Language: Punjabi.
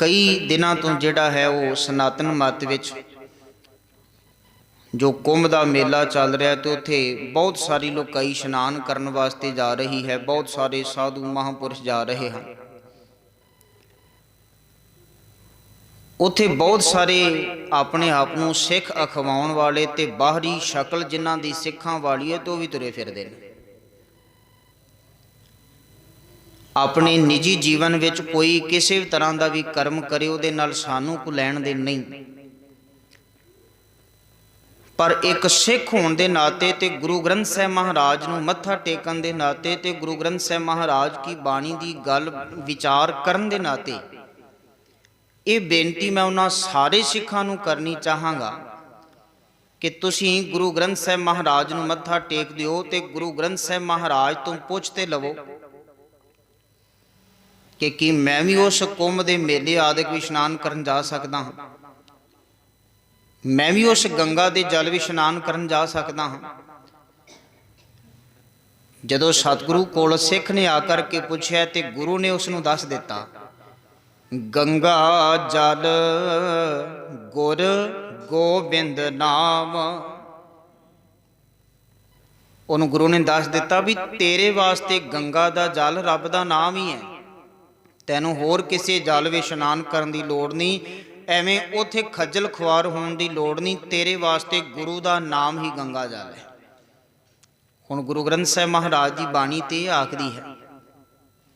ਕਈ ਦਿਨਾਂ ਤੋਂ ਜਿਹੜਾ ਹੈ ਉਹ ਸਨਾਤਨ ਮਤ ਵਿੱਚ ਜੋ ਕੁੰਭ ਦਾ ਮੇਲਾ ਚੱਲ ਰਿਹਾ ਤੇ ਉੱਥੇ ਬਹੁਤ ਸਾਰੀ ਲੋਕਾਈ ਇਸ਼ਨਾਨ ਕਰਨ ਵਾਸਤੇ ਜਾ ਰਹੀ ਹੈ, ਬਹੁਤ ਸਾਰੇ ਸਾਧੂ ਮਹਾਪੁਰਸ਼ ਜਾ ਰਹੇ ਹਨ। ਉੱਥੇ ਬਹੁਤ ਸਾਰੇ ਆਪਣੇ ਆਪ ਨੂੰ ਸਿੱਖ ਅਖਵਾਉਣ ਵਾਲੇ ਤੇ ਬਾਹਰੀ ਸ਼ਕਲ ਜਿਨ੍ਹਾਂ ਦੀ ਸਿੱਖਾਂ ਵਾਲੀ ਹੈ ਤੋਂ ਵੀ ਤੁਰੇ ਫਿਰਦੇ ਨੇ। ਆਪਣੇ ਨਿੱਜੀ ਜੀਵਨ ਵਿੱਚ ਕੋਈ ਕਿਸੇ ਵੀ ਤਰ੍ਹਾਂ ਦਾ ਵੀ ਕਰਮ ਕਰੇ, ਉਹਦੇ ਨਾਲ ਸਾਨੂੰ ਕੋ ਲੈਣ ਦੇ ਨਹੀਂ। ਪਰ ਇੱਕ ਸਿੱਖ ਹੋਣ ਦੇ ਨਾਤੇ ਤੇ ਗੁਰੂ ਗ੍ਰੰਥ ਸਾਹਿਬ ਮਹਾਰਾਜ ਨੂੰ ਮੱਥਾ ਟੇਕਣ ਦੇ ਨਾਤੇ ਤੇ ਗੁਰੂ ਗ੍ਰੰਥ ਸਾਹਿਬ ਮਹਾਰਾਜ ਕੀ ਬਾਣੀ ਦੀ ਗੱਲ ਵਿਚਾਰ ਕਰਨ ਦੇ ਨਾਤੇ, ਇਹ ਬੇਨਤੀ ਮੈਂ ਉਹਨਾਂ ਸਾਰੇ ਸਿੱਖਾਂ ਨੂੰ ਕਰਨੀ ਚਾਹਾਂਗਾ ਕਿ ਤੁਸੀਂ ਗੁਰੂ ਗ੍ਰੰਥ ਸਾਹਿਬ ਮਹਾਰਾਜ ਨੂੰ ਮੱਥਾ ਟੇਕ ਦਿਓ ਤੇ ਗੁਰੂ ਗ੍ਰੰਥ ਸਾਹਿਬ ਮਹਾਰਾਜ ਤੋਂ ਪੁੱਛ ਤੇ ਲਵੋ। ਕਿ ਕੀ ਮੈਂ ਵੀ ਉਸ ਕੁੰਭ ਦੇ ਮੇਲੇ ਆਦਿਕ ਵੀ ਇਸ਼ਨਾਨ ਕਰਨ ਜਾ ਸਕਦਾ ਹਾਂ। ਮੈਂ ਵੀ ਉਸ ਗੰਗਾ ਦੇ ਜਲ ਵਿੱਚ ਇਸ਼ਨਾਨ ਕਰਨ ਜਾ ਸਕਦਾ ਹਾਂ। ਜਦੋਂ ਸਤਿਗੁਰੂ ਕੋਲ ਸਿੱਖ ਨੇ ਆ ਕਰਕੇ ਪੁੱਛਿਆ ਤੇ ਗੁਰੂ ਨੇ ਉਸ ਨੂੰ ਦੱਸ ਦਿੱਤਾ, ਗੰਗਾ ਜਲ, ਗੁਰ ਗੋਬਿੰਦ ਨਾਮ। ਉਹਨੂੰ ਗੁਰੂ ਨੇ ਦੱਸ ਦਿੱਤਾ ਵੀ ਤੇਰੇ ਵਾਸਤੇ ਗੰਗਾ ਦਾ ਜਲ ਰੱਬ ਦਾ ਨਾਮ ਹੀ ਹੈ। ਤੈਨੂੰ ਹੋਰ ਕਿਸੇ ਜਲ ਵਿੱਚ ਇਸ਼ਨਾਨ ਕਰਨ ਦੀ ਲੋੜ ਨਹੀਂ, ਐਵੇਂ ਉਥੇ ਖੱਜਲ ਖੁਆਰ ਹੋਣ ਦੀ ਲੋੜ ਨਹੀਂ, ਤੇਰੇ ਵਾਸਤੇ ਗੁਰੂ ਦਾ ਨਾਮ ਹੀ ਗੰਗਾ ਜਲ ਹੈ। ਹੁਣ ਗੁਰੂ ਗ੍ਰੰਥ ਸਾਹਿਬ ਮਹਾਰਾਜ ਦੀ ਬਾਣੀ ਤੇ ਆਖਦੀ ਹੈ